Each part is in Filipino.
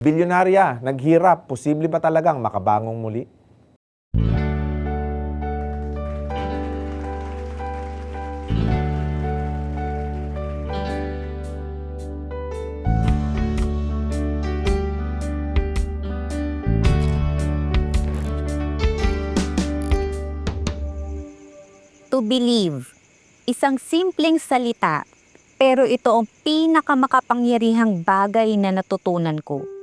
Bilyonarya, naghirap, posible ba talagang makabangong muli? To believe. Isang simpleng salita, pero ito ang pinakamakapangyarihang bagay na natutunan ko.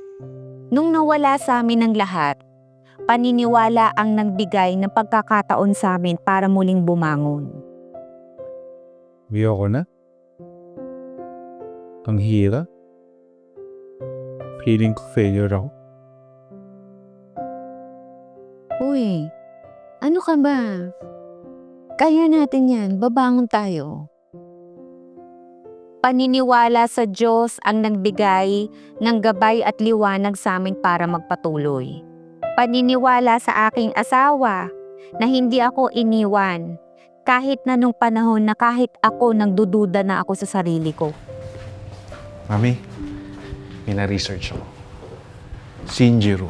Nung nawala sa amin ang lahat, paniniwala ang nagbigay ng pagkakataon sa amin para muling bumangon. Ayoko na. Ang hira. Feeling ko failure ako. Uy, ano ka ba? Kaya natin yan, babangon tayo. Paniniwala sa Diyos ang nagbigay ng gabay at liwanag sa amin para magpatuloy. Paniniwala sa aking asawa na hindi ako iniwan kahit na nung panahon na kahit ako nagdududa na ako sa sarili ko. Mami, may na-research ako. Shinjiru.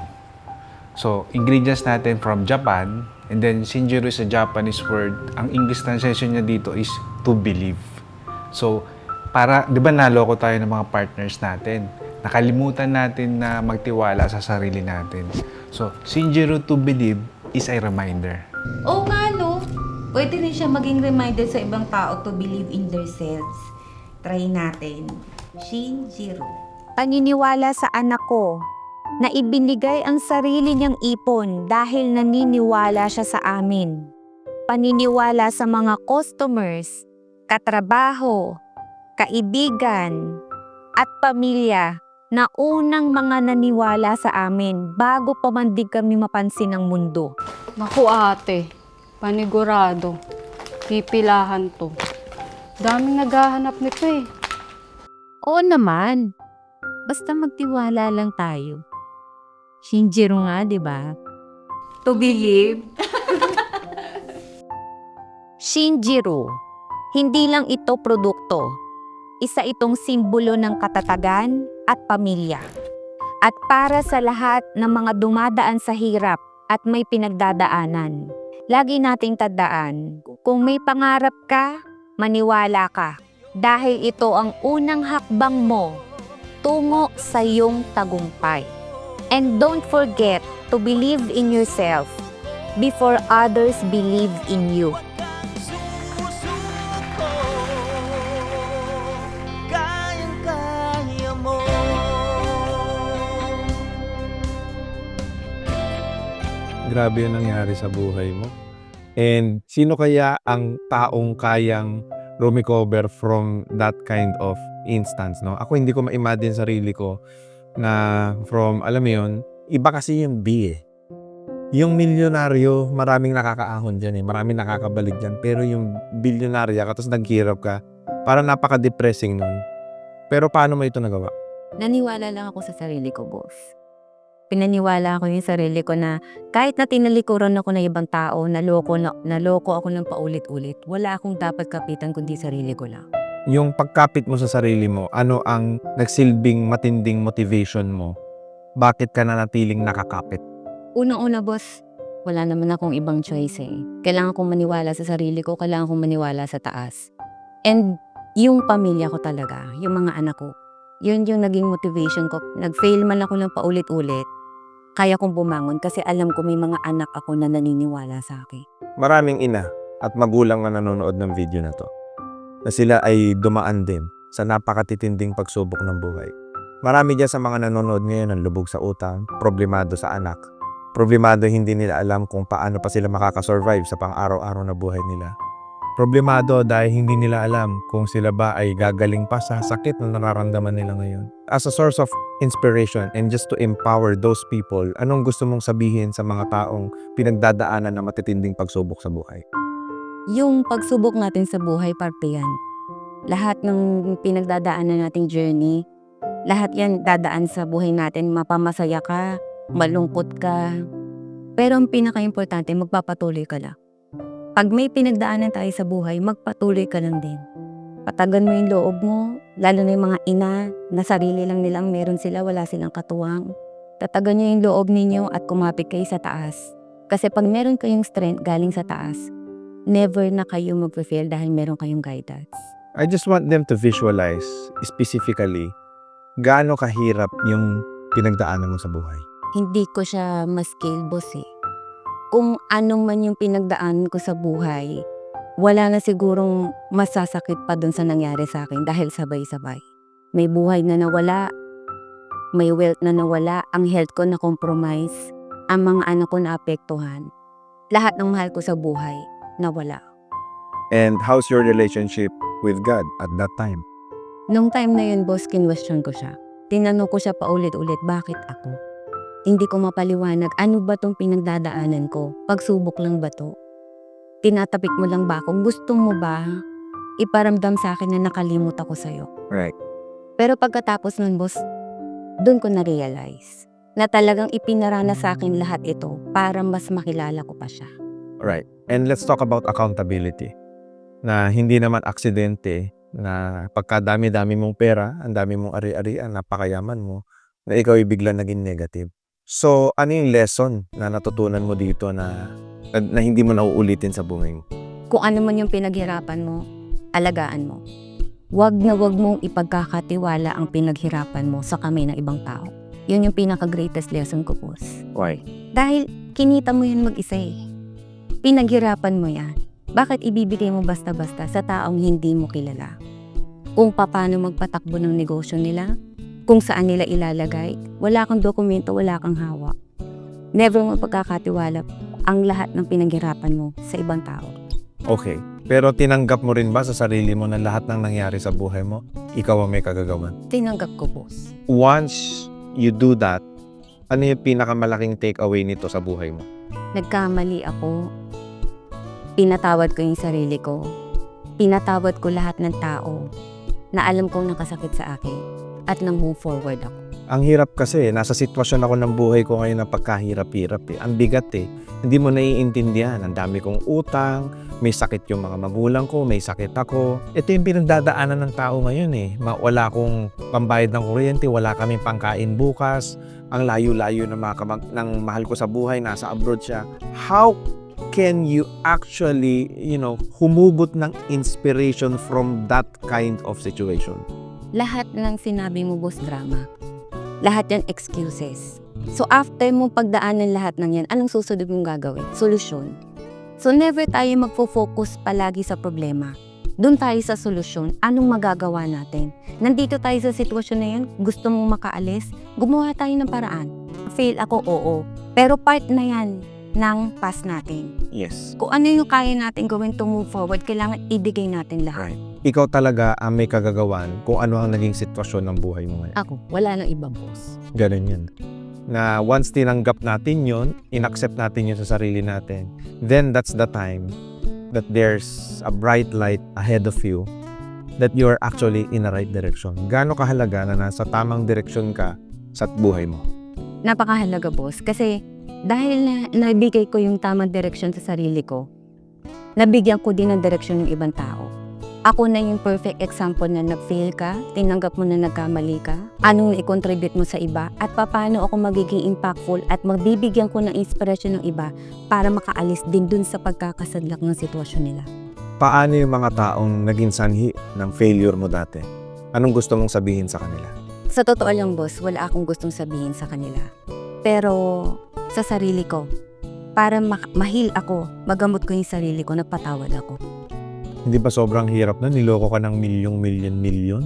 So, ingredients natin from Japan, and then Shinjiru is a Japanese word. Ang English translation niya dito is to believe. So, para, di ba naloko tayo ng mga partners natin? Nakalimutan natin na magtiwala sa sarili natin. So, Shinjiru to believe is a reminder. Oo nga, no? Pwede rin siya maging reminder sa ibang tao to believe in themselves. Try natin. Shinjiro. Paniniwala sa anak ko na ibinigay ang sarili niyang ipon dahil naniniwala siya sa amin. Paniniwala sa mga customers, katrabaho, kaibigan, at pamilya na unang mga naniwala sa amin bago pa man di kami mapansin ng mundo. Naku ate, panigurado. Pipilahan to. Daming naghahanap nito eh. Oo naman. Basta magtiwala lang tayo. Shinjiro nga, di ba? To believe? Shinjiro. Hindi lang ito produkto. Isa itong simbolo ng katatagan at pamilya. At para sa lahat ng mga dumadaan sa hirap at may pinagdadaanan. Lagi nating tandaan, kung may pangarap ka, maniwala ka. Dahil ito ang unang hakbang mo tungo sa iyong tagumpay. And don't forget to believe in yourself before others believe in you. Grabe yung nangyari sa buhay mo. And sino kaya ang taong kayang recover from that kind of instance, no? Ako hindi ko ma-imagine sarili ko na from, alam mo yun, iba kasi yung B eh. Yung milyonaryo, maraming nakakaahon dyan eh. Maraming nakakabalik dyan. Pero yung bilyonarya ka, tapos naghirap ka, parang napaka-depressing nun. Pero paano mo ito nagawa? Naniwala lang ako sa sarili ko, boss. Pinaniwala ko yung sarili ko na kahit na tinalikuran ako ng ibang tao, naloko, na, naloko ako ng paulit-ulit, wala akong dapat kapitan kundi sarili ko lang. Yung pagkapit mo sa sarili mo, ano ang nagsilbing matinding motivation mo? Bakit ka nanatiling nakakapit? Unang-una, boss, wala naman akong ibang choice eh. Kailangan kong maniwala sa sarili ko, kailangan kong maniwala sa taas. And yung pamilya ko talaga, yung mga anak ko, yun yung naging motivation ko. Nag-fail man ako ng paulit-ulit, kaya kong bumangon kasi alam ko may mga anak ako na naniniwala sa akin. Maraming ina at magulang na nanonood ng video na to na sila ay dumaan din sa napakatitinding pagsubok ng buhay. Marami dyan sa mga nanonood ngayon ang lubog sa utang, problemado sa anak, problemado hindi nila alam kung paano pa sila makakasurvive sa pang-araw-araw na buhay nila. Problemado dahil hindi nila alam kung sila ba ay gagaling pa sa sakit na nararamdaman nila ngayon. As a source of inspiration and just to empower those people, anong gusto mong sabihin sa mga taong pinagdadaanan ng matitinding pagsubok sa buhay? Yung pagsubok natin sa buhay, parte yan. Lahat ng pinagdadaanan nating journey, lahat yan dadaan sa buhay natin. Mapamasaya ka, malungkot ka. Pero ang pinaka-importante, magpapatuloy ka lang. Pag may pinagdaanan tayo sa buhay, magpatuloy ka lang din. Patagan mo yung loob mo, Lalo na yung mga ina na sarili lang nilang meron sila, wala silang katuwang. Tatagan nyo yung loob ninyo at kumapit kayo sa taas. Kasi pag meron kayong strength galing sa taas, never na kayo mag-fail dahil meron kayong guidance. I just want them to visualize specifically gaano kahirap yung pinagdaanan mo sa buhay. Hindi ko siya ma-scale boss eh. Kung anong man yung pinagdaan ko sa buhay, wala na sigurong masasakit pa dun sa nangyari sa akin dahil sabay-sabay. May buhay na nawala, may wealth na nawala, ang health ko na compromise, ang mga anak ko na apektuhan. Lahat ng mahal ko sa buhay, nawala. And how's your relationship with God at that time? Nung time na yun, boss, kinwestiyon ko siya. Tinanong ko siya paulit-ulit, bakit ako? Hindi ko mapaliwanag, ano ba tong pinagdadaanan ko? Pagsubok lang ba to? Tinatapik mo lang ba ako? Gusto mo ba iparamdam sa akin na nakalimot ako sa'yo? Right. Pero pagkatapos nun, boss, doon ko na-realize na talagang ipinarana sa akin lahat ito para mas makilala ko pa siya. Right. And let's talk about accountability. Na hindi naman aksidente na pagkadami-dami mong pera, ang dami mong ari-arian, napakayaman mo, na ikaw ay bigla naging negative. So, ano yung lesson na natutunan mo dito na, na, na hindi mo nauulitin sa buhay mo? Kung ano man yung pinaghirapan mo, alagaan mo. Huwag na huwag mong ipagkakatiwala ang pinaghirapan mo sa kamay ng ibang tao. Yun yung pinaka-greatest lesson ko, boss. Why? Dahil kinita mo yan mag-isa eh. Pinaghirapan mo yan. Bakit ibibigay mo basta-basta sa taong hindi mo kilala? Kung paano magpatakbo ng negosyo nila, kung saan nila ilalagay, wala kang dokumento, wala kang hawak. Never mo pagkakatiwala ang lahat ng pinaghirapan mo sa ibang tao. Okay. Pero tinanggap mo rin ba sa sarili mo na lahat ng nangyari sa buhay mo, ikaw ang may kagagawan? Tinanggap ko, boss. Once you do that, ano yung pinakamalaking takeaway nito sa buhay mo? Nagkamali ako. Pinatawad ko yung sarili ko. Pinatawad ko lahat ng tao na alam kong nakasakit sa akin at nang move forward ako. Ang hirap kasi, nasa sitwasyon ako ng buhay ko ngayon na pagkahirap-hirap eh. Ang bigat eh. Hindi mo naiintindihan. Ang dami kong utang, may sakit yung mga magulang ko, may sakit ako. Ito yung pinagdadaanan ng tao ngayon eh. Wala akong pambayad ng kuryente, wala kaming pangkain bukas. Ang layo-layo ng, mga kamag- ng mahal ko sa buhay, nasa abroad siya. How can you actually, you know, humugot ng inspiration from that kind of situation? Lahat ng sinabi mo, boss, drama. Lahat yan excuses. So after mo pagdaanan lahat ng yan, anong susunod mong gagawin? Solusyon. So never tayo magfo-focus palagi sa problema. Doon tayo sa solusyon, anong magagawa natin? Nandito tayo sa sitwasyon na yan, gusto mong makaalis, gumawa tayo ng paraan. Fail ako, oo. Pero part na yan ng past natin. Yes. Kung ano yung kaya natin gawin to move forward, kailangan ibigay natin lahat. Ikaw talaga ang may kagagawan kung ano ang naging sitwasyon ng buhay mo ngayon. Ako, wala nang iba, boss. Ganun yun. Na once tinanggap natin yon, inaccept natin yun sa sarili natin, then that's the time that there's a bright light ahead of you that you're actually in the right direction. Gaano kahalaga na nasa tamang direksyon ka sa buhay mo? napakahalaga boss kasi dahil na nabigay ko yung tamang direksyon sa sarili ko, nabigyan ko din ng direksyon ng ibang tao. Ako na yung perfect example na nag-fail ka, tinanggap mo na nagkamali ka, anong i-contribute mo sa iba, at paano ako magiging impactful at magbibigyan ko ng inspirasyon ng iba para makaalis din dun sa pagkakasadlak ng sitwasyon nila. Paano yung mga taong naging sanhi ng failure mo dati? Anong gusto mong sabihin sa kanila? Sa totoo lang boss, wala akong gustong sabihin sa kanila. Pero sa sarili ko, para ma- mahil ako, magamot ko yung sarili ko, nagpatawad ako. Hindi ba sobrang hirap na niloko ka ng milyong milyon milyon?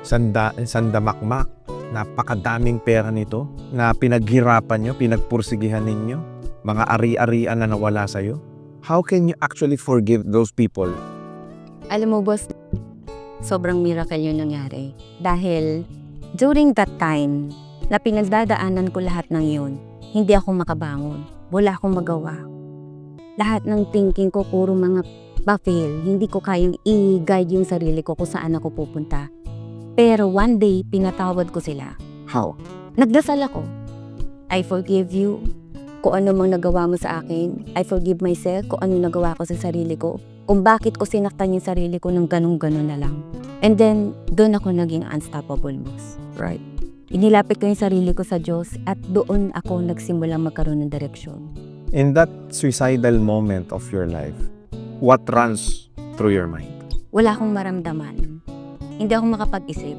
Sanda, sandamakmak, napakadaming pera nito na pinaghirapan nyo, pinagpursigihan ninyo, mga ari-arian na nawala sa'yo. How can you actually forgive those people? Alam mo boss, sobrang miracle yung nangyari. Dahil during that time na pinagdadaanan ko lahat ng yun, hindi ako makabangon. Wala akong magawa. Lahat ng thinking ko puro mga pa-fail. Hindi ko kayang i-guide yung sarili ko kung saan ako pupunta. Pero one day, pinatawad ko sila. How? Nagdasal ako. I forgive you kung ano mang nagawa mo sa akin. I forgive myself kung ano nagawa ko sa sarili ko. kung bakit ko sinaktan yung sarili ko ng ganun-ganun na lang. And then, doon ako naging unstoppable, boss. Right. Inilapit ko yung sarili ko sa Diyos at doon ako nagsimulang magkaroon ng direksyon. In that suicidal moment of your life, what runs through your mind? Wala akong maramdaman. Hindi ako makapag-isip.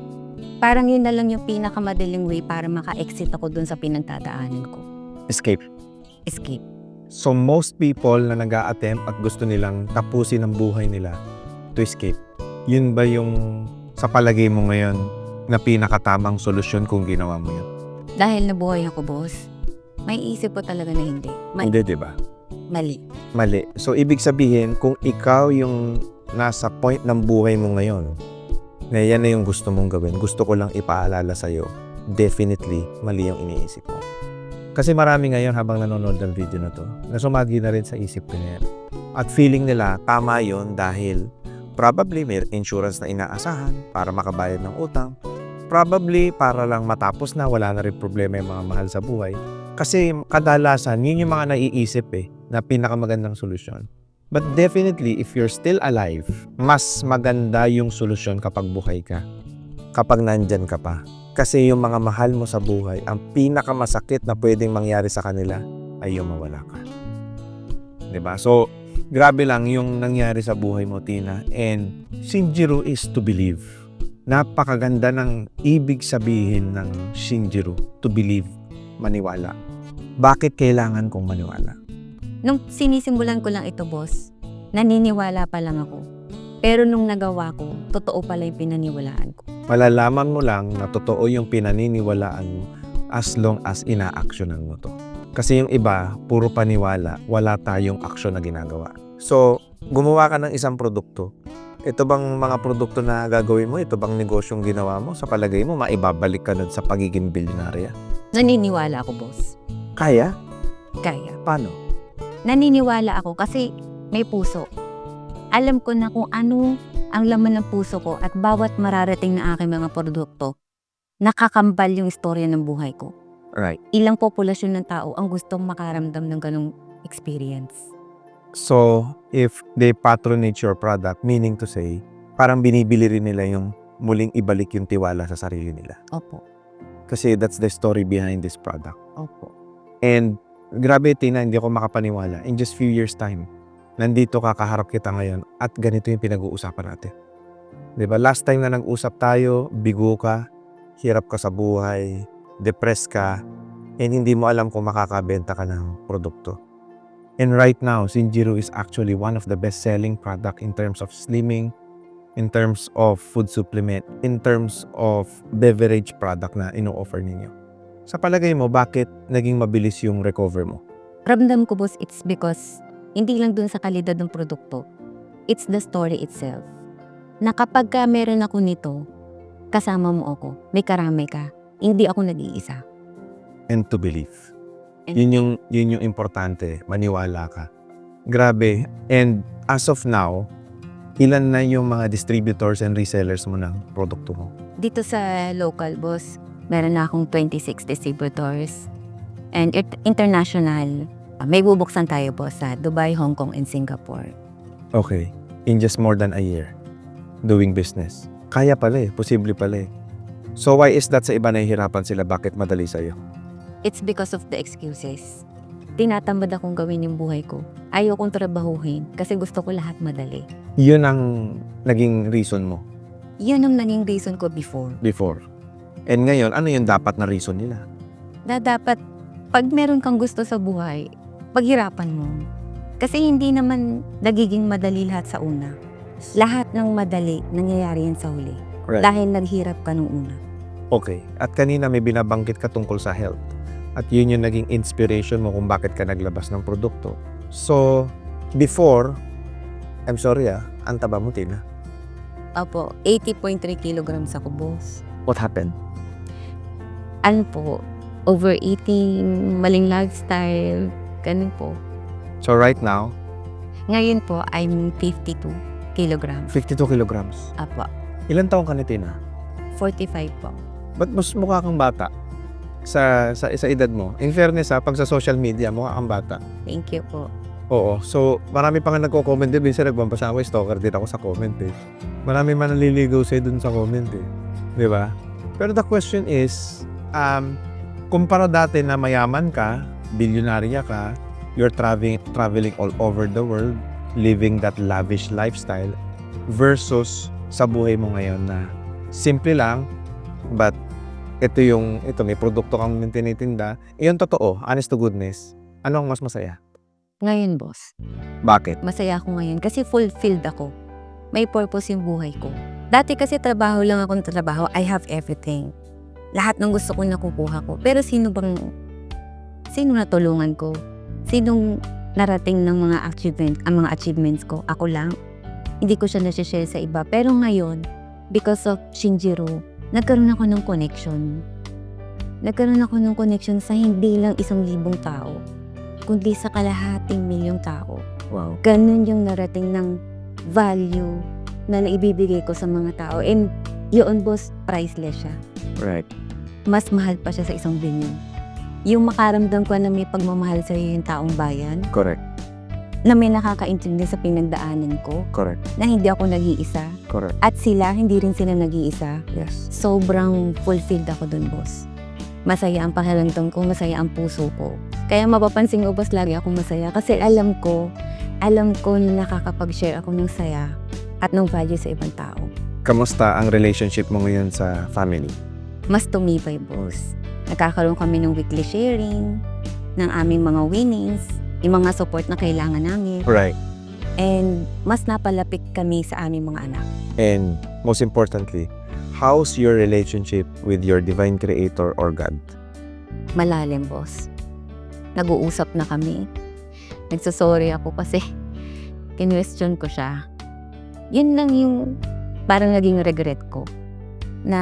Parang yun na lang yung pinakamadaling way para maka-exit ako doon sa pinagdadaanan ko. Escape. Escape. So most people na nag attempt at gusto nilang tapusin ang buhay nila to escape, yun ba yung sa palagay mo ngayon na pinakatamang solusyon kung ginawa mo yun? Dahil nabuhay ako, boss, may isip ko talaga na hindi. Ma- Hindi, di ba? Mali. Mali. So ibig sabihin, kung ikaw yung nasa point ng buhay mo ngayon, na yan na yung gusto mong gawin, gusto ko lang ipaalala sa'yo, definitely mali yung iniisip mo. Kasi marami ngayon habang nanonood ng video na to, nasumagi na rin sa isip ko yan. At feeling nila, tama yon dahil probably may insurance na inaasahan para makabayad ng utang. Probably para lang matapos na wala na rin problema yung mga mahal sa buhay. Kasi kadalasan, yun yung mga naiisip eh, na pinakamagandang solusyon. But definitely, if you're still alive, mas maganda yung solusyon kapag buhay ka. Kapag nandyan ka pa. Kasi yung mga mahal mo sa buhay, ang pinakamasakit na pwedeng mangyari sa kanila ay yung mawala ka. ba? So, grabe lang yung nangyari sa buhay mo, Tina. And Shinjiro is to believe. Napakaganda ng ibig sabihin ng Shinjiro, to believe, maniwala. Bakit kailangan kong maniwala? Nung sinisimulan ko lang ito, boss, naniniwala pa lang ako. Pero nung nagawa ko, totoo pala yung pinaniwalaan ko. malalaman mo lang na totoo yung pinaniniwalaan mo as long as ina-actionan mo to. Kasi yung iba, puro paniwala, wala tayong action na ginagawa. So, gumawa ka ng isang produkto. Ito bang mga produkto na gagawin mo? Ito bang negosyong ginawa mo? Sa palagay mo, maibabalik ka nun sa pagiging bilyonarya? Naniniwala ako, boss. Kaya? Kaya. Paano? Naniniwala ako kasi may puso. Alam ko na kung ano ang laman ng puso ko at bawat mararating na aking mga produkto, nakakambal yung istorya ng buhay ko. Right. Ilang populasyon ng tao ang gustong makaramdam ng ganong experience. So, if they patronage your product, meaning to say, parang binibili rin nila yung muling ibalik yung tiwala sa sarili nila. Opo. Kasi that's the story behind this product. Opo. And grabe, Tina, hindi ako makapaniwala. In just few years time, nandito ka, kaharap kita ngayon at ganito yung pinag-uusapan natin. ba Last time na nag-usap tayo, bigo ka, hirap ka sa buhay, depressed ka, and hindi mo alam kung makakabenta ka ng produkto. And right now, Sinjiro is actually one of the best-selling product in terms of slimming, in terms of food supplement, in terms of beverage product na ino-offer ninyo. Sa palagay mo, bakit naging mabilis yung recover mo? Ramdam ko, boss, it's because hindi lang dun sa kalidad ng produkto. It's the story itself. Na kapag ka meron ako nito, kasama mo ako, may karami ka, hindi ako nag-iisa. And to believe. And- Yun yung, yun yung importante, maniwala ka. Grabe. And as of now, ilan na yung mga distributors and resellers mo ng produkto mo? Dito sa local, boss, meron na akong 26 distributors. And it- international, ah, may bubuksan tayo, boss, sa Dubai, Hong Kong, and Singapore. Okay. In just more than a year, doing business. Kaya pala eh, posible pala eh. So why is that sa iba nahihirapan sila? Bakit madali sa'yo? It's because of the excuses. Tinatamad akong gawin yung buhay ko. Ayaw kong trabahuhin kasi gusto ko lahat madali. Yun ang naging reason mo Yun ang naging reason ko before. before. And ngayon, ano yung dapat na reason nila? Na dapat, pag meron kang gusto sa buhay, paghirapan mo. Kasi hindi naman nagiging madali lahat sa una. Lahat ng madali, nangyayari yan sa huli. Right. Dahil naghirap ka nung una. Okay. At kanina may binabanggit ka tungkol sa health. At yun yung naging inspiration mo kung bakit ka naglabas ng produkto. So, before, I'm sorry ah, ang taba mo, Tina. Opo, 80.3 kilograms ako, boss. What happened? Ano po, overeating, maling lifestyle, ganun po. So right now, Ngayon po, I'm 52 kilograms. 52 kilograms. Apo, Ilan taong ka ni Tina? 45 po. Ba't mas mukha kang bata? Sa, sa, sa edad mo. In fairness ha, pag sa social media, mukha kang bata. Thank you po. Oo. So, marami pa nga nagko-comment din. Minsan nagbabasa ako, stalker din ako sa comment eh. Marami man naliligaw sa'yo dun sa comment eh. Di ba? Pero the question is, um, kumpara dati na mayaman ka, bilyonarya ka, you're traveling, traveling all over the world, living that lavish lifestyle, versus sa buhay mo ngayon na simple lang, but ito yung, ito may produkto kang tinitinda. Yung totoo, honest to goodness, ano ang mas masaya? Ngayon, boss, Bakit? masaya ako ngayon kasi fulfilled ako. May purpose yung buhay ko. Dati kasi trabaho lang ako ng trabaho, I have everything. Lahat ng gusto ko nakukuha ko. Pero sino bang, sino natulungan ko? Sinong narating ng mga achievement, ang mga achievements ko? Ako lang. Hindi ko siya nasi-share sa iba. Pero ngayon, because of Shinjiro, nagkaroon ako ng connection. Nagkaroon ako ng connection sa hindi lang isang libong tao, kundi sa kalahating milyong tao. Wow. Ganun yung narating ng value na naibibigay ko sa mga tao. And yun, boss, priceless siya. Right. Mas mahal pa siya sa isang billion. Yung makaramdam ko na may pagmamahal sa yung taong bayan, Correct. na may nakakaintindi sa pinagdaanan ko, Correct. na hindi ako nag-iisa. Correct. At sila, hindi rin sila nag-iisa. Yes. Sobrang fulfilled ako dun, boss. Masaya ang pakiramdam ko, masaya ang puso ko. Kaya mapapansin ko, boss, lagi akong masaya. Kasi alam ko, alam ko na nakakapag-share ako ng saya at ng value sa ibang tao. Kamusta ang relationship mo ngayon sa family? Mas tumibay, boss. Nagkakaroon kami ng weekly sharing, ng aming mga winnings, yung mga support na kailangan namin. Right. And mas napalapit kami sa aming mga anak. And most importantly, how's your relationship with your divine creator or God? Malalim, boss. Nag-uusap na kami. Nagsasorry ako kasi kinwestiyon ko siya. Yun lang yung parang naging regret ko. Na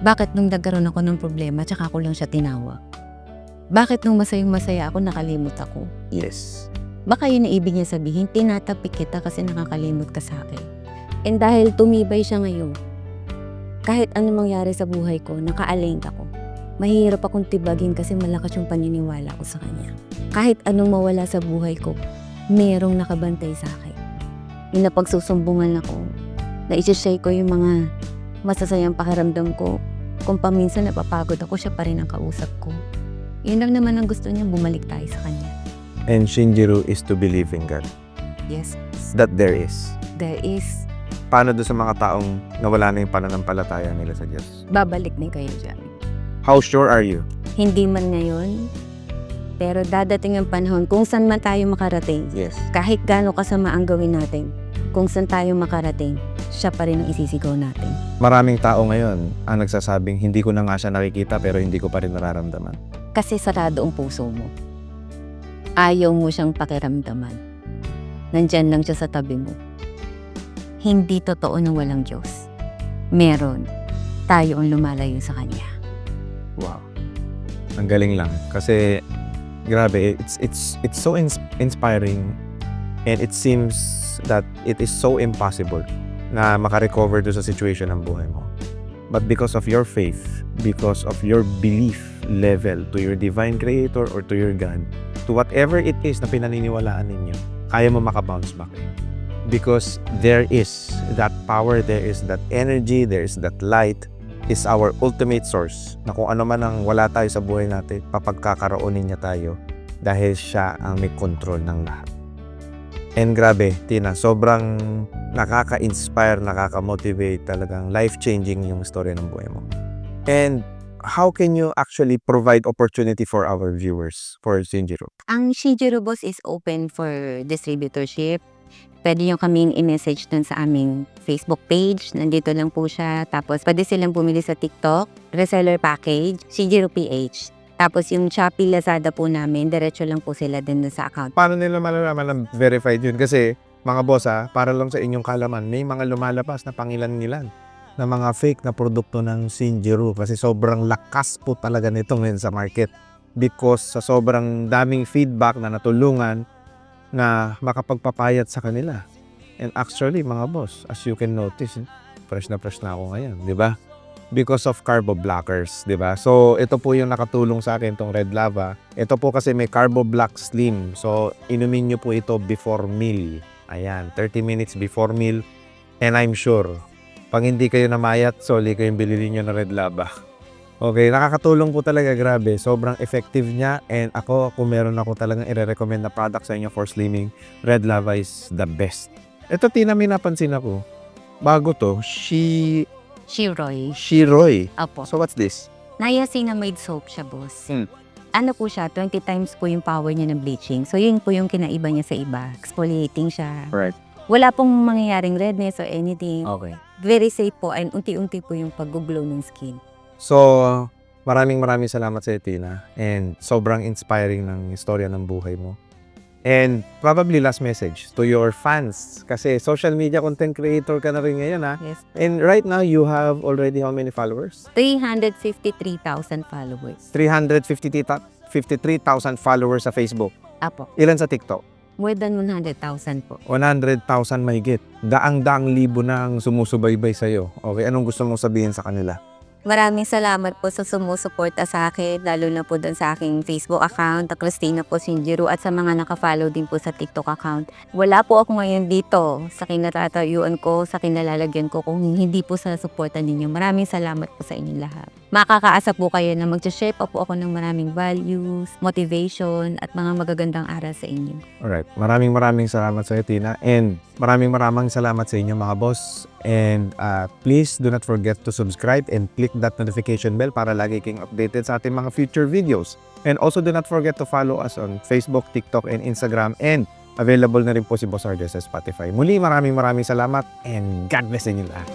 bakit nung nagkaroon ako ng problema, tsaka ako lang siya tinawag. Bakit nung masayang masaya ako, nakalimot ako. Yes. Baka yun ang ibig niya sabihin, tinatapik kita kasi nakakalimot ka sa akin. And dahil tumibay siya ngayon, kahit ano mangyari sa buhay ko, nakaalign ako. Mahirap akong tibagin kasi malakas yung paniniwala ko sa kanya. Kahit anong mawala sa buhay ko, merong nakabantay sa akin. Yung napagsusumbungan ako, na isi-share ko yung mga masasayang pakiramdam ko. Kung paminsan napapagod ako, siya pa rin ang kausap ko. Yun lang naman ang gusto niya, bumalik tayo sa kanya. And Shinjiro is to believe in God. Yes, That there is. there is Paano doon sa mga taong nawala na yung pananampalataya nila sa Diyos? babalik din kayo dyan. How sure are you? Hindi man ngayon, pero dadating ang panahon kung saan man tayo makarating. Yes. Kahit gaano kasama ang gawin natin, kung saan tayo makarating, siya pa rin ang isisigaw natin. Maraming tao ngayon ang nagsasabing hindi ko na nga siya nakikita pero hindi ko pa rin nararamdaman. Kasi sarado ang puso mo. Ayaw mo siyang pakiramdaman. Nandyan lang siya sa tabi mo. Hindi totoo na walang Diyos. Meron. Tayo ang lumalayo sa Kanya. Ang galing lang kasi grabe it's it's it's so ins- inspiring and it seems that it is so impossible na makarecover do sa situation ng buhay mo. But because of your faith, because of your belief level to your divine creator or to your God, to whatever it is na pinaniniwalaan ninyo, kaya mo makabounce back. Because there is that power, there is that energy, there is that light, is our ultimate source na kung ano man ang wala tayo sa buhay natin, papagkakaroonin niya tayo dahil siya ang may control ng lahat. And grabe, Tina, sobrang nakaka-inspire, nakaka-motivate, talagang life-changing yung story ng buhay mo. And how can you actually provide opportunity for our viewers for Shinjiro? Ang Shijiro Boss is open for distributorship. Pwede nyo kaming i-message dun sa aming Facebook page. Nandito lang po siya. Tapos pwede silang bumili sa TikTok, reseller package, Shijiro PH. Tapos yung Shopee Lazada po namin, diretso lang po sila din sa account. Paano nila malalaman na verified yun? Kasi mga boss ha, para lang sa inyong kalaman, may mga lumalabas na pangilan-nilan na mga fake na produkto ng Shinjiro kasi sobrang lakas po talaga nito ngayon sa market because sa sobrang daming feedback na natulungan na makapagpapayat sa kanila. And actually, mga boss, as you can notice, fresh na fresh na ako ngayon, di ba? because of carbo blockers, 'di ba? So, ito po yung nakatulong sa akin tong Red Lava. Ito po kasi may carbo block slim. So, inumin niyo po ito before meal. Ayan, 30 minutes before meal. And I'm sure, pag hindi kayo namayat, soli kayong bilili niyo na Red Lava. Okay, nakakatulong po talaga, grabe. Sobrang effective niya and ako, kung meron ako talagang i-recommend na product sa inyo for slimming, Red Lava is the best. Ito, Tina, may napansin ako. Bago to, Shi... Shiroy. Shiroy. Apo. So, what's this? Niacinamide soap siya, boss. Hmm. Ano po siya, 20 times po yung power niya ng bleaching. So, yun po yung kinaiba niya sa iba. Exfoliating siya. Right. Wala pong mangyayaring redness or anything. Okay. Very safe po and unti-unti po yung pag-glow ng skin. So, maraming maraming salamat sa Tina. And sobrang inspiring ng istorya ng buhay mo. And probably last message to your fans. Kasi social media content creator ka na rin ngayon ha. Yes. And right now, you have already how many followers? 353,000 followers. 353,000 followers sa Facebook. Apo. Ilan sa TikTok? More than 100,000 po. 100,000 mahigit. Daang-daang libo na ang sumusubaybay sa'yo. Okay, anong gusto mong sabihin sa kanila? Maraming salamat po sa sumusuporta sa akin, lalo na po doon sa aking Facebook account, na Christina po Sinjiro, at sa mga nakafollow din po sa TikTok account. Wala po ako ngayon dito sa kinatatayuan ko, sa kinalalagyan ko, kung hindi po sa suporta ninyo. Maraming salamat po sa inyong lahat. Makakaasa po kayo na mag-share pa po ako ng maraming values, motivation, at mga magagandang aral sa inyo. Alright, maraming maraming salamat sa Tina and maraming maraming salamat sa inyo mga boss and uh, please do not forget to subscribe and click that notification bell para lagi kayong updated sa ating mga future videos. And also do not forget to follow us on Facebook, TikTok, and Instagram and available na rin po si Boss RJ sa Spotify. Muli maraming maraming salamat and God bless inyo lahat.